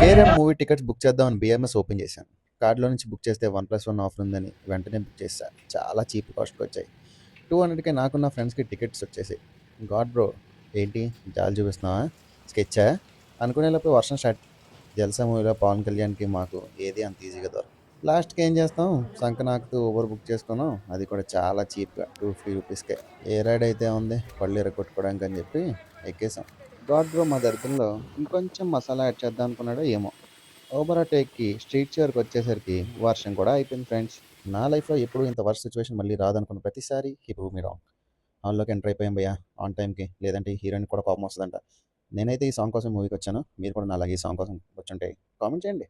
Kerala movie tickets book చేద్దామని BMS open చేశాను. కార్డులో నుంచి బుక్ చేస్తే వన్ ప్లస్ వన్ ఆఫర్ ఉందని వెంటనే బుక్ చేశాను చాలా చీప్ కాస్ట్కి వచ్చాయి. టూ హండ్రెడ్కి నాకు నా ఫ్రెండ్స్కి టికెట్స్ వచ్చేసాయి. గాడ్ బ్రో ఏంటి? జాలి చూపిస్తున్నావా? స్కెచ్చా? అనుకునేలోపు వర్షం స్టార్ట్. జల్సా మూవీలో పవన్ కళ్యాణ్కి మాకు ఏది అంత ఈజీగా దొరకదు. లాస్ట్కి ఏం చేస్తాం? సంక ఊబర్ బుక్ చేసుకున్నాం. అది కూడా చాలా చీప్గా. టూ ఫిఫ్టీ రూపీస్కే. ఏ రైడ్ అయితే ఉంది పళ్ళు ఎరగొట్టుకోవడానికి అని చెప్పి ఎక్కేసాం. గాడ్ బ్రో మా దరిద్రంలో ఇంకొంచెం మసాలా యాడ్ చేద్దాం అనుకున్నాడో ఏమో. ఓబరా టేక్కి స్ట్రీట్ చివరికి వచ్చేసరికి వర్షం కూడా అయిపోయింది ఫ్రెండ్స్. నా లైఫ్లో ఎప్పుడు ఇంత వర్ష సిచ్యువేషన్ మళ్ళీ రాదనుకున్న ప్రతిసారి హీ ప్రూవ్ మీ రాంగ్. హాల్లోకి ఎంటర్ అయిపోయాం భయ్యా. ఆన్ టైంకి లేదంటే హీరోయిన్ కూడా కోపం వస్తుందంట. నేనైతే ఈ సాంగ్ కోసం మూవీకి వచ్చాను. మీరు కూడా నా అలాగే ఈ సాంగ్ కోసం వచ్చుంటే కామెంట్ చేయండి.